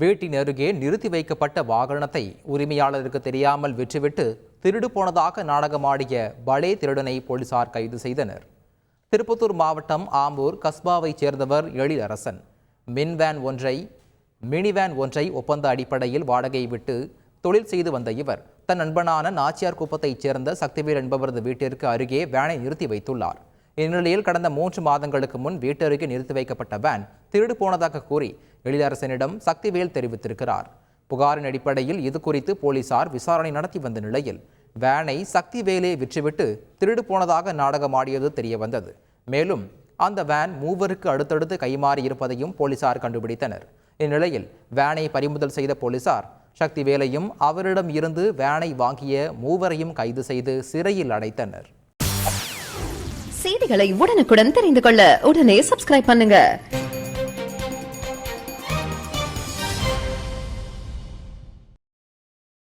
வீட்டின் அருகே நிறுத்தி வைக்கப்பட்ட வாகனத்தை உரிமையாளருக்கு தெரியாமல் விற்றுவிட்டு திருடு போனதாக நாடகமாடிய பலே திருடனை போலீசார் கைது செய்தனர். திருப்பத்தூர் மாவட்டம் ஆம்பூர் கஸ்பாவைச் சேர்ந்தவர் எழிலரசன். மின்வேன் ஒன்றை மினிவேன் ஒன்றை ஒப்பந்த அடிப்படையில் வாடகை விட்டு தொழில் செய்து வந்த இவர் தன் நண்பனான நாச்சியார் குப்பத்தைச் சேர்ந்த சக்திவேல் என்பவரது வீட்டிற்கு அருகே வேனை நிறுத்தி வைத்துள்ளார். இந்நிலையில் கடந்த மூன்று மாதங்களுக்கு முன் வீட்டருகே நிறுத்தி வைக்கப்பட்ட வேன் திருடு போனதாக கூறி எழிலரசனிடம் சக்திவேல் தெரிவித்திருக்கிறார். புகாரின் அடிப்படையில் இது குறித்து போலீசார் விசாரணை நடத்தி வந்த நிலையில் வேனை சக்திவேலே விற்றுவிட்டு திருடு போனதாக நாடகமாடியது தெரிய வந்தது மேலும் அந்த வேன் மூவருக்கு அடுத்தடுத்து கைமாறி இருப்பதையும் போலீசார் கண்டுபிடித்தனர். இந்நிலையில் வேனை பறிமுதல் செய்த போலீசார் சக்திவேலையும் அவரிடம் இருந்து வேனை வாங்கிய மூவரையும் கைது செய்து சிறையில் அடைத்தனர். செய்திகளை உடனுக்குடன் தெரிந்து கொள்ள உடனே சப்ஸ்கிரைப் பண்ணுங்க.